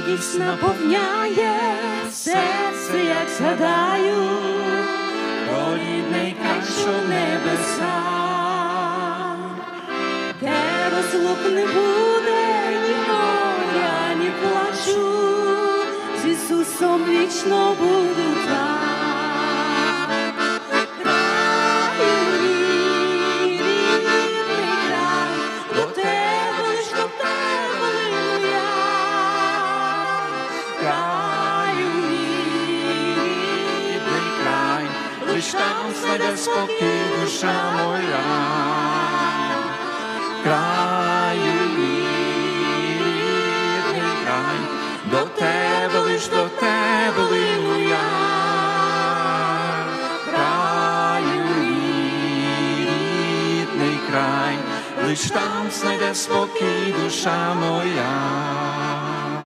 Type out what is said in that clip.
радість наповняє серце, як згадаю, про рідний край, що небеса, де розлук не буде, ні моря, ні плачу, з Ісусом вічно буду Краю рідний край, лиш там знайде спокій душа моя. Краю рідний край, до тебе лиш до тебе лину я. Краю край, лиш там знайде спокій душа моя.